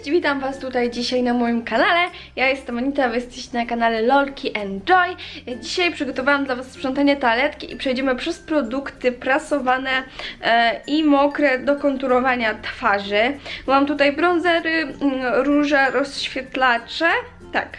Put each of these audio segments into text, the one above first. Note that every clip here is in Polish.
Cześć, witam Was tutaj dzisiaj na moim kanale. Ja jestem Anita, Wy jesteście na kanale Lolki Enjoy. Dzisiaj przygotowałam dla Was sprzątanie toaletki i przejdziemy przez produkty prasowane e, i mokre do konturowania twarzy. Mam tutaj bronzery, róże, rozświetlacze. Tak,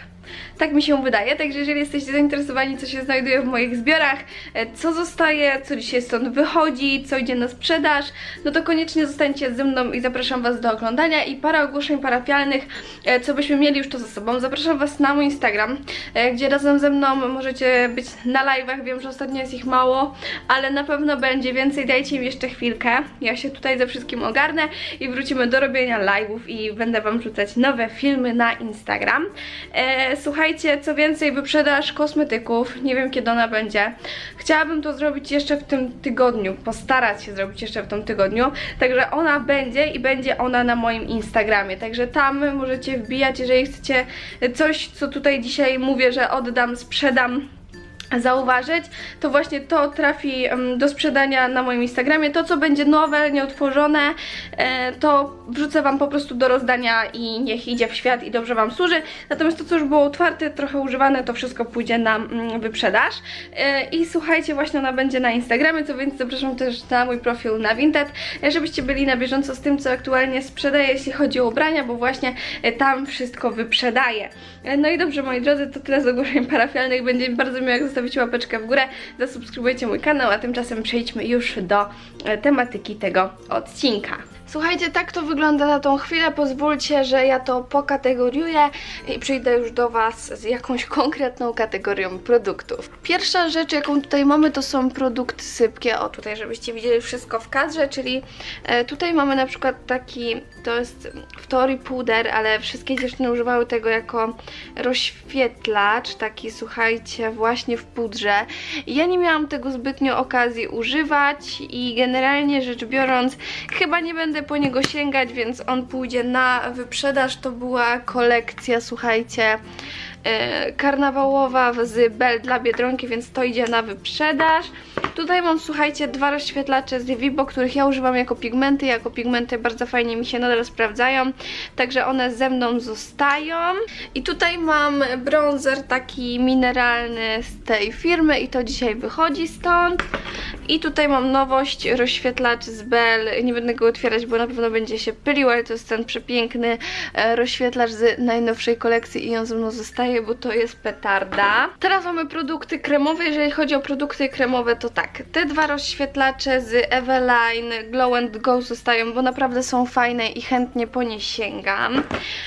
tak mi się wydaje, także jeżeli jesteście zainteresowani, co się znajduje w moich zbiorach, e, co zostaje, co dzisiaj stąd wychodzi, co idzie na sprzedaż, no to koniecznie zostańcie ze mną i zapraszam Was do oglądania i parę ogłoszeń parafialnych, e, co byśmy mieli już to ze sobą. Zapraszam Was na mój Instagram, e, gdzie razem ze mną możecie być na live'ach, wiem, że ostatnio jest ich mało, ale na pewno będzie więcej, dajcie mi jeszcze chwilkę, ja się tutaj ze wszystkim ogarnę i wrócimy do robienia live'ów i będę Wam rzucać nowe filmy na Instagram. E, słuchajcie, co więcej, wyprzedaż kosmetyków, nie wiem kiedy ona będzie. Chciałabym to zrobić jeszcze w tym tygodniu, postarać się zrobić jeszcze w tym tygodniu, także ona będzie i będzie ona na moim Instagramie, także tam możecie wbijać, jeżeli chcecie coś, co tutaj dzisiaj mówię, że oddam, sprzedam, zauważyć, to właśnie to trafi do sprzedania na moim Instagramie. To, co będzie nowe, nieotworzone, e, to wrzucę Wam po prostu do rozdania i niech idzie w świat i dobrze Wam służy. Natomiast to, co już było otwarte, trochę używane, to wszystko pójdzie na mm, wyprzedaż. E, I słuchajcie, właśnie ona będzie na Instagramie, co więc zapraszam też na mój profil na Vinted, żebyście byli na bieżąco z tym, co aktualnie sprzedaję, jeśli chodzi o ubrania, bo właśnie e, tam wszystko wyprzedaję. No i dobrze, moi drodzy, to tyle z ogłoszeń parafialnych. Będzie bardzo miło, jak zostawicie łapeczkę w górę, zasubskrybujcie mój kanał, a tymczasem przejdźmy już do e, tematyki tego odcinka. Słuchajcie, tak to wygląda na tą chwilę. Pozwólcie, że ja to pokategoriuję i przyjdę już do Was z jakąś konkretną kategorią produktów. Pierwsza rzecz, jaką tutaj mamy, to są produkty sypkie. O, tutaj, żebyście widzieli wszystko w kadrze, czyli e, tutaj mamy na przykład taki, to jest w teorii puder, ale wszystkie dziewczyny używały tego jako rozświetlacz, taki słuchajcie, właśnie w pudrze. Ja nie miałam tego zbytnio okazji używać i generalnie rzecz biorąc, chyba nie będę po niego sięgać, więc on pójdzie na wyprzedaż. To była kolekcja, słuchajcie, karnawałowa z Bell dla Biedronki, więc to idzie na wyprzedaż. Tutaj mam, słuchajcie, dwa rozświetlacze z Vivo, których ja używam jako pigmenty. Jako pigmenty bardzo fajnie mi się nadal sprawdzają, także one ze mną zostają. I tutaj mam bronzer taki mineralny z tej firmy i to dzisiaj wychodzi stąd. I tutaj mam nowość, rozświetlacz z Bell. Nie będę go otwierać, bo na pewno będzie się pylił, ale to jest ten przepiękny e, rozświetlacz z najnowszej kolekcji i on ze mną zostaje, bo to jest petarda. Teraz mamy produkty kremowe. Jeżeli chodzi o produkty kremowe, to tak. Te dwa rozświetlacze z Eveline Glow and Go zostają, bo naprawdę są fajne i chętnie po nie sięgam.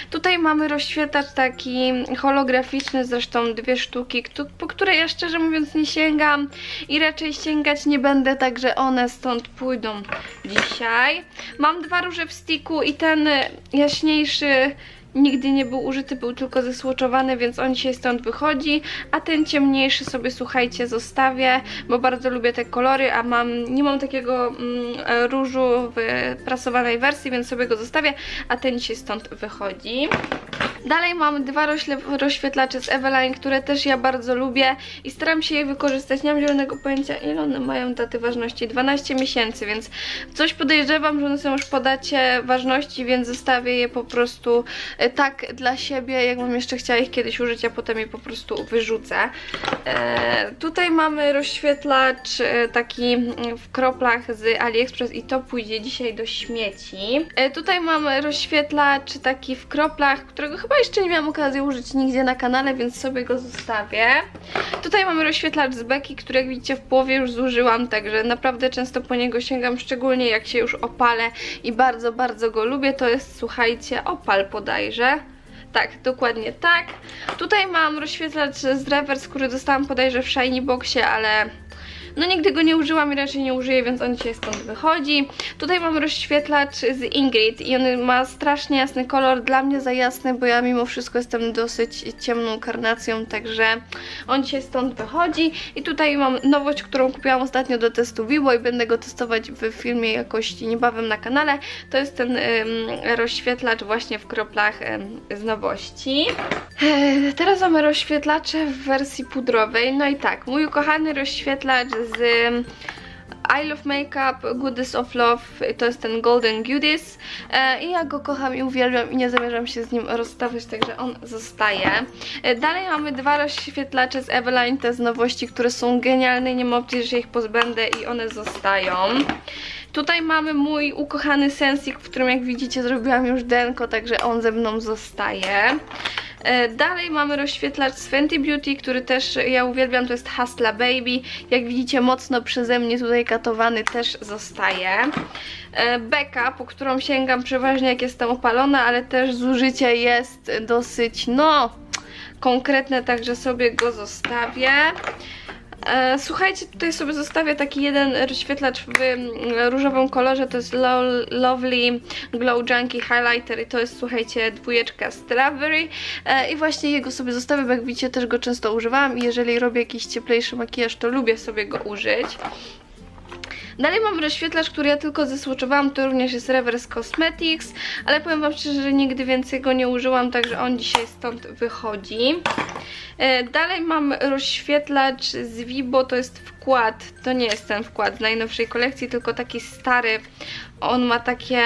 Tutaj mamy rozświetlacz taki holograficzny, zresztą dwie sztuki, po które ja szczerze mówiąc nie sięgam i raczej sięgać nie będę, także one stąd pójdą dzisiaj. Mam dwa róże w sticku i ten jaśniejszy nigdy nie był użyty, był tylko zesłoczowany, więc on dzisiaj stąd wychodzi, a ten ciemniejszy sobie słuchajcie zostawię, bo bardzo lubię te kolory, a mam nie mam takiego mm, różu w prasowanej wersji, więc sobie go zostawię, a ten dzisiaj stąd wychodzi. Dalej mam dwa rozświetlacze z Eveline, które też ja bardzo lubię i staram się je wykorzystać. Nie mam zielonego pojęcia, ile one mają daty ważności. 12 miesięcy, więc coś podejrzewam, że one są już po dacie ważności, więc zostawię je po prostu e, tak dla siebie, jakbym jeszcze chciała ich kiedyś użyć, a potem je po prostu wyrzucę. E, tutaj mamy rozświetlacz e, taki mm, w kroplach z AliExpress i to pójdzie dzisiaj do śmieci. E, tutaj mamy rozświetlacz taki w kroplach, którego chyba jeszcze nie miałam okazji użyć nigdzie na kanale, więc sobie go zostawię. Tutaj mamy rozświetlacz z Beki, który jak widzicie w połowie już zużyłam, także naprawdę często po niego sięgam, szczególnie jak się już opalę i bardzo, bardzo go lubię. To jest, słuchajcie, opal bodajże. Tak, dokładnie tak. Tutaj mam rozświetlacz z Reverse, który dostałam bodajże w Shiny Boxie, ale no nigdy go nie użyłam i raczej nie użyję, więc on dzisiaj stąd wychodzi. Tutaj mam rozświetlacz z Ingrid i on ma strasznie jasny kolor, dla mnie za jasny, bo ja mimo wszystko jestem dosyć ciemną karnacją, także on dzisiaj stąd wychodzi. I tutaj mam nowość, którą kupiłam ostatnio do testu Vivo i będę go testować w filmie jakości niebawem na kanale. To jest ten ym, rozświetlacz właśnie w kroplach ym, z nowości. Teraz mamy rozświetlacze w wersji pudrowej. No i tak, mój ukochany rozświetlacz z I Love Makeup, Goodness of Love, to jest ten Golden Goodies e, i ja go kocham i uwielbiam i nie zamierzam się z nim rozstawać, także on zostaje. E, dalej mamy dwa rozświetlacze z Eveline, te z nowości, które są genialne i nie ma opcji, że się ich pozbędę i one zostają. Tutaj mamy mój ukochany Sensik, w którym jak widzicie zrobiłam już denko, także on ze mną zostaje. E, Dalej mamy rozświetlacz z Fenty Beauty, który też ja uwielbiam, to jest Hustla Baby. Jak widzicie mocno przeze mnie tutaj katowany też zostaje. E, Beka, po którą sięgam przeważnie jak jestem opalona, ale też zużycie jest dosyć, no, konkretne, także sobie go zostawię. E, Słuchajcie, tutaj sobie zostawię taki jeden rozświetlacz w mm, różowym kolorze, to jest Lo- Lovely Glow Junkie Highlighter i to jest, słuchajcie, dwójeczka Strawberry E, i właśnie jego sobie zostawię, bo jak widzicie też go często używałam i jeżeli robię jakiś cieplejszy makijaż, to lubię sobie go użyć. Dalej mam rozświetlacz, który ja tylko zesłuczowałam, to również jest Reverse Cosmetics, ale powiem wam szczerze, że nigdy więcej go nie użyłam, także on dzisiaj stąd wychodzi. E, Dalej mam rozświetlacz z Vibo, to jest wkład, to nie jest ten wkład z najnowszej kolekcji, tylko taki stary. On ma takie,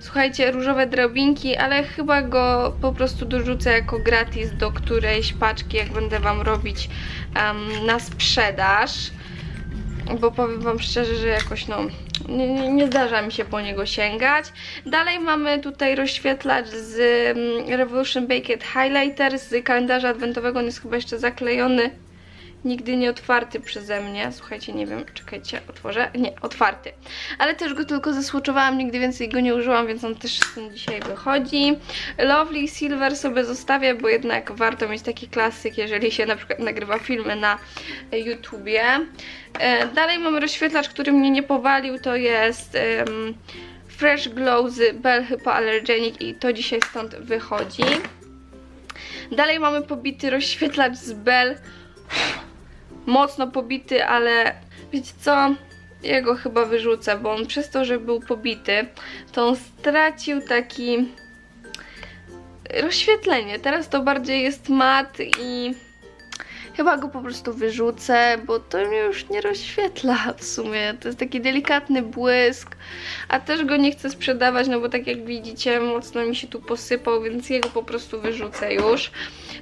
słuchajcie, różowe drobinki, ale chyba go po prostu dorzucę jako gratis do którejś paczki, jak będę wam robić em, na sprzedaż bo powiem wam szczerze, że jakoś no nie, nie, zdarza mi się po niego sięgać. Dalej mamy tutaj rozświetlacz z mm, Revolution Baked Highlighter z kalendarza adwentowego, on jest chyba jeszcze zaklejony. Nigdy nie otwarty przeze mnie. Słuchajcie, nie wiem, czekajcie, otworzę. Nie, otwarty. Ale też go tylko zasłuczowałam, nigdy więcej go nie użyłam, więc on też dzisiaj wychodzi. Lovely Silver sobie zostawię, bo jednak warto mieć taki klasyk, jeżeli się na przykład nagrywa filmy na YouTubie. E, Dalej mamy rozświetlacz, który mnie nie powalił, to jest Fresh Glow z Bell Hypoallergenic i to dzisiaj stąd wychodzi. Dalej mamy pobity rozświetlacz z Bell. Mocno pobity, ale wiecie co? Ja go chyba wyrzucę, bo on przez to, że był pobity, to on stracił taki rozświetlenie. Teraz to bardziej jest mat i chyba go po prostu wyrzucę, bo to mnie już nie rozświetla w sumie. To jest taki delikatny błysk, a też go nie chcę sprzedawać, no bo tak jak widzicie, mocno mi się tu posypał, więc jego po prostu wyrzucę już.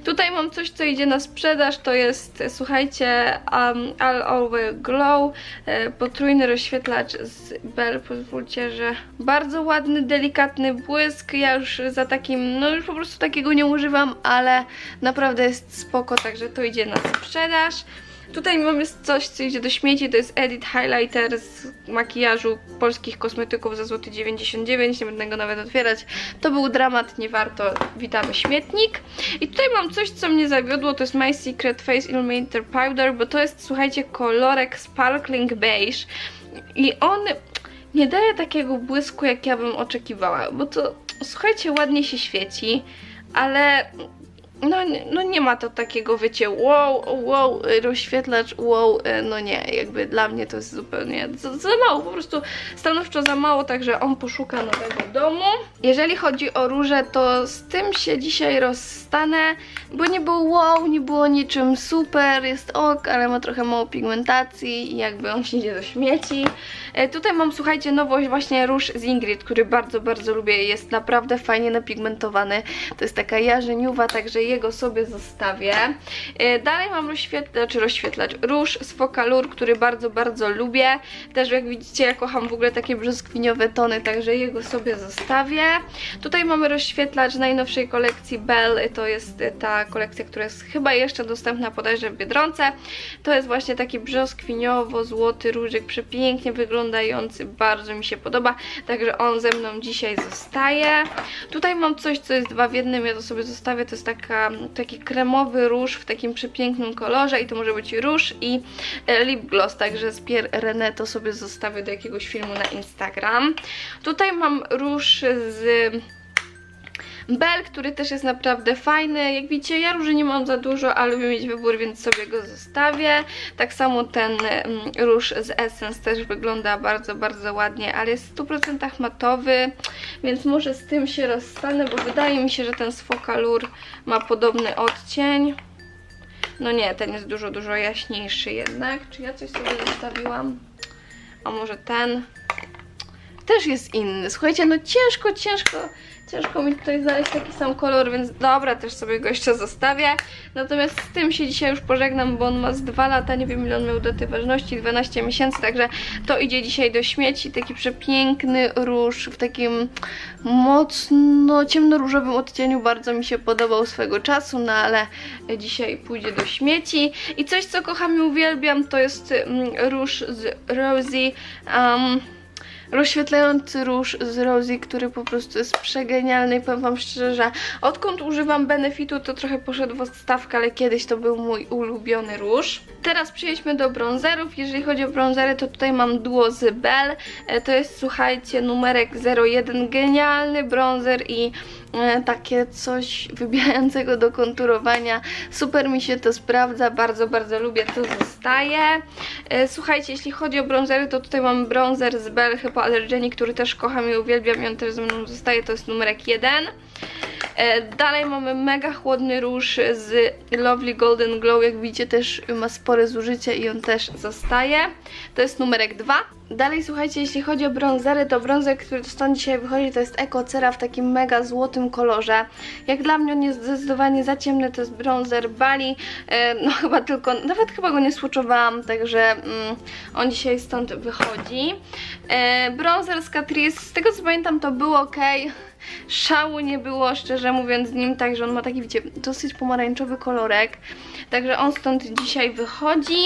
Tutaj mam coś, co idzie na sprzedaż, to jest, słuchajcie, um, All Over Glow, e, potrójny rozświetlacz z Bell, pozwólcie, że bardzo ładny, delikatny błysk, ja już za takim, no już po prostu takiego nie używam, ale naprawdę jest spoko, także to idzie na sprzedaż. Tutaj mamy coś, co idzie do śmieci, to jest Edit Highlighter z makijażu polskich kosmetyków za złoty 99, nie będę go nawet otwierać. To był dramat, nie warto, witamy śmietnik. I tutaj mam coś, co mnie zawiodło, to jest My Secret Face Illuminator Powder, bo to jest, słuchajcie, kolorek Sparkling Beige i on nie daje takiego błysku, jak ja bym oczekiwała, bo to, słuchajcie, ładnie się świeci, ale no, no nie ma to takiego, wiecie, wow, wow, rozświetlacz, wow, e, no nie, jakby dla mnie to jest zupełnie za, za mało, po prostu stanowczo za mało, także on poszuka nowego domu. Jeżeli chodzi o róże, to z tym się dzisiaj rozstanę, bo nie było wow, nie było niczym super, jest ok, ale ma trochę mało pigmentacji i jakby on się idzie do śmieci. E, Tutaj mam, słuchajcie, nowość właśnie róż z Ingrid, który bardzo, bardzo lubię. Jest naprawdę fajnie napigmentowany. To jest taka jarzeniuwa, także jego sobie zostawię. E, Dalej mam rozświetlacz, czy rozświetlacz, róż z Focalur, który bardzo, bardzo lubię. Też jak widzicie, ja kocham w ogóle takie brzoskwiniowe tony, także jego sobie zostawię. Tutaj mamy rozświetlacz najnowszej kolekcji Bell. To jest e, ta kolekcja, która jest chyba jeszcze dostępna bodajże w Biedronce. To jest właśnie taki brzoskwiniowo-złoty różek, przepięknie wyglądający, bardzo mi się podoba, także on ze mną dzisiaj zostaje. Tutaj mam coś, co jest dwa w jednym, ja to sobie zostawię, to jest taka, taki kremowy róż w takim przepięknym kolorze i to może być róż i e, lip gloss, także z Pierre René to sobie zostawię do jakiegoś filmu na Instagram. Tutaj mam róż z Bell, który też jest naprawdę fajny. Jak widzicie, ja róży nie mam za dużo, ale lubię mieć wybór, więc sobie go zostawię. Tak samo ten mm, róż z Essence też wygląda bardzo, bardzo ładnie, ale jest w 100% matowy, więc może z tym się rozstanę, bo wydaje mi się, że ten z Focalur ma podobny odcień. No nie, ten jest dużo, dużo jaśniejszy jednak. Czy ja coś sobie zostawiłam? a może ten też jest inny. Słuchajcie, no ciężko, ciężko, ciężko mi tutaj znaleźć taki sam kolor, więc dobra, też sobie go jeszcze zostawię. Natomiast z tym się dzisiaj już pożegnam, bo on ma z 2 lata, nie wiem ile on miał daty ważności, 12 miesięcy, także to idzie dzisiaj do śmieci. Taki przepiękny róż w takim mocno ciemnoróżowym odcieniu, bardzo mi się podobał swego czasu, no ale dzisiaj pójdzie do śmieci. I coś, co kocham i uwielbiam, to jest mm, róż z Rosie. Um, rozświetlający róż z Rosie, który po prostu jest przegenialny i powiem wam szczerze, że odkąd używam Benefitu to trochę poszedł w odstawkę, ale kiedyś to był mój ulubiony róż. Teraz przejdźmy do bronzerów. Jeżeli chodzi o bronzery, to tutaj mam duo z Bell. E, To jest, słuchajcie, numerek 01. Genialny bronzer i e, takie coś wybijającego do konturowania. Super mi się to sprawdza, bardzo, bardzo lubię, to zostaje. E, Słuchajcie, jeśli chodzi o bronzery, to tutaj mam bronzer z Bell Hypoallergenic, który też kocham i uwielbiam i on też ze mną zostaje, to jest numerek 1. E, Dalej mamy mega chłodny róż z Lovely Golden Glow, jak widzicie też ma spore zużycie i on też zostaje. To jest numerek 2. Dalej słuchajcie, jeśli chodzi o bronzery, to bronzer, który stąd dzisiaj wychodzi, to jest Eco Cera w takim mega złotym kolorze. Jak dla mnie on jest zdecydowanie za ciemny, to jest bronzer Bali. E, No chyba tylko, nawet chyba go nie słuczowałam, także mm, on dzisiaj stąd wychodzi. E, Bronzer z Catrice, z tego co pamiętam to był ok. Szału nie było, szczerze mówiąc, z nim, także on ma taki, wiecie, dosyć pomarańczowy kolorek. Także on stąd dzisiaj wychodzi.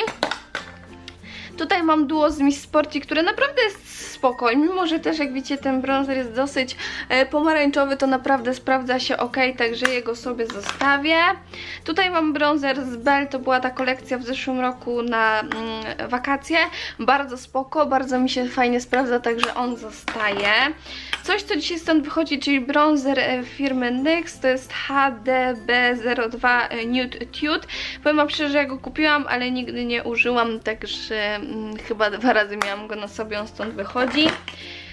Tutaj mam duo z Miss Sporty, które naprawdę jest spoko. I mimo, że też jak widzicie ten bronzer jest dosyć e, pomarańczowy, to naprawdę sprawdza się ok, także jego sobie zostawię. Tutaj mam bronzer z Bell, to była ta kolekcja w zeszłym roku na mm, wakacje. Bardzo spoko, bardzo mi się fajnie sprawdza, także on zostaje. Coś, co dzisiaj stąd wychodzi, czyli bronzer e, firmy NYX, to jest HDB02 e, Nude Tude. Powiem wam szczerze, że ja go kupiłam, ale nigdy nie użyłam, także chyba dwa razy miałam go na sobie, on stąd wychodzi.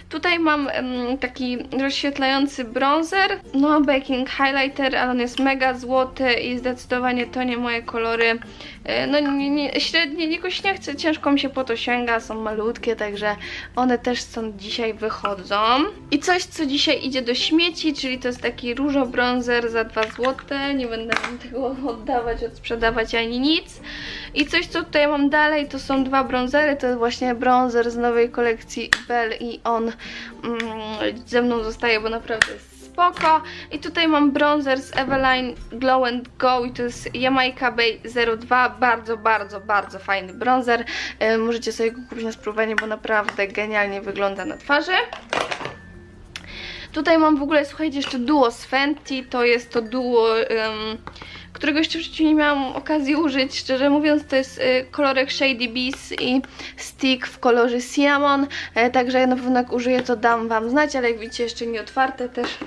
Tutaj mam em, taki rozświetlający bronzer, no baking highlighter, ale on jest mega złoty i zdecydowanie to nie moje kolory. E, No nie, nie, średnie, jakoś nie chcę, ciężko mi się po to sięga, są malutkie, także one też stąd dzisiaj wychodzą. I coś, co dzisiaj idzie do śmieci, czyli to jest taki różo bronzer za 2 zł, nie będę wam tego oddawać, odsprzedawać ani nic. I coś, co tutaj mam dalej, to są dwa bronzery, to jest właśnie bronzer z nowej kolekcji Bell i on ze mną zostaje, bo naprawdę jest spoko. I tutaj mam bronzer z Eveline Glow and Go i to jest Jamaica Bay 02, bardzo, bardzo, bardzo fajny bronzer. E, możecie sobie go kupić na spróbowanie, bo naprawdę genialnie wygląda na twarzy. Tutaj mam w ogóle, słuchajcie, jeszcze duo z Fenty, to jest to duo, em, którego jeszcze w życiu nie miałam okazji użyć, szczerze mówiąc, to jest y, kolorek Shady Bees i stick w kolorze Cinnamon, e, także ja na pewno jak użyję, to dam wam znać, ale jak widzicie, jeszcze nie otwarte też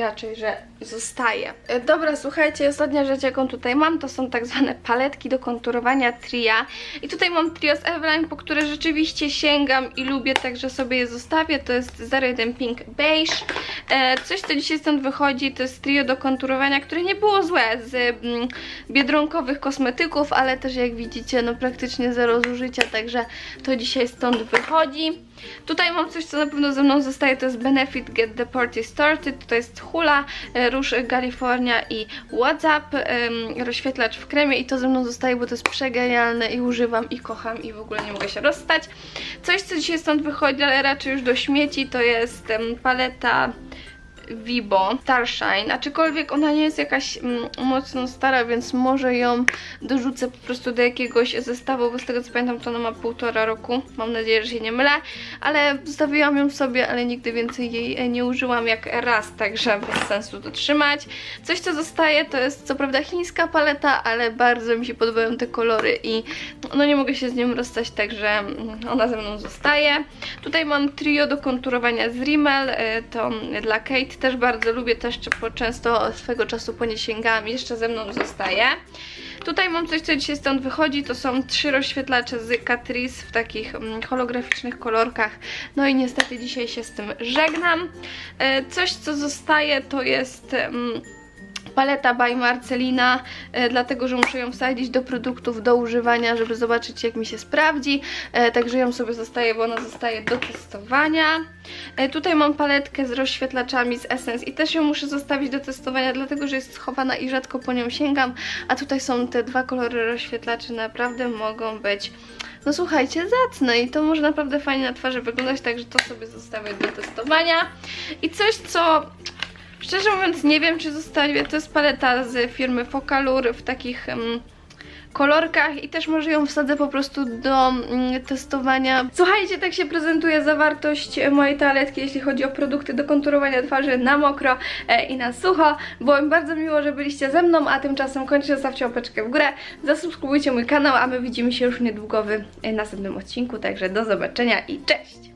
raczej, że zostaje. E, Dobra, słuchajcie, ostatnia rzecz, jaką tutaj mam, to są tak zwane paletki do konturowania tria. I tutaj mam trio z Eveline, po które rzeczywiście sięgam i lubię, także sobie je zostawię. To jest 01 Pink Beige. E, coś, co dzisiaj stąd wychodzi, to jest trio do konturowania, które nie było złe z mm, biedronkowych kosmetyków, ale też jak widzicie, no praktycznie zero zużycia, także to dzisiaj stąd wychodzi. Tutaj mam coś, co na pewno ze mną zostaje, to jest Benefit Get the Party Started, to jest hula, e, róż California i WhatsApp, em, rozświetlacz w kremie i to ze mną zostaje, bo to jest przegenialne i używam i kocham i w ogóle nie mogę się rozstać. Coś, co dzisiaj stąd wychodzi, ale raczej już do śmieci, to jest em, paleta Vibo Starshine, aczkolwiek ona nie jest jakaś mm, mocno stara, więc może ją dorzucę po prostu do jakiegoś zestawu, bo z tego co pamiętam to ona ma półtora roku, mam nadzieję, że się nie mylę, ale zostawiłam ją sobie, ale nigdy więcej jej e, nie użyłam jak raz, także bez sensu to trzymać. Coś co zostaje to jest co prawda chińska paleta, ale bardzo mi się podobają te kolory i no nie mogę się z nią rozstać, także mm, ona ze mną zostaje. Tutaj mam trio do konturowania z Rimmel, e, to dla Kate też bardzo lubię, też często swego czasu po nie jeszcze ze mną zostaje. Tutaj mam coś, co dzisiaj stąd wychodzi, to są trzy rozświetlacze z Catrice w takich mm, holograficznych kolorkach. No i niestety dzisiaj się z tym żegnam. E, Coś, co zostaje, to jest... paleta by Marcelina, e, dlatego że muszę ją wsadzić do produktów do używania, żeby zobaczyć jak mi się sprawdzi. E, także ją sobie zostaje, bo ona zostaje do testowania. E, tutaj mam paletkę z rozświetlaczami z Essence i też ją muszę zostawić do testowania, dlatego że jest schowana i rzadko po nią sięgam. A tutaj są te dwa kolory rozświetlaczy, naprawdę mogą być no słuchajcie, zacne i to może naprawdę fajnie na twarzy wyglądać, także to sobie zostawię do testowania. I coś, co szczerze mówiąc nie wiem, czy zostawię, to jest paleta z firmy Focalure w takich kolorkach i też może ją wsadzę po prostu do mm, testowania. Słuchajcie, tak się prezentuje zawartość e, mojej toaletki, jeśli chodzi o produkty do konturowania twarzy na mokro e, i na sucho. Było mi bardzo miło, że byliście ze mną, a tymczasem kończę, zostawcie łapeczkę w górę, zasubskrybujcie mój kanał, a my widzimy się już niedługo w e, następnym odcinku, także do zobaczenia i cześć!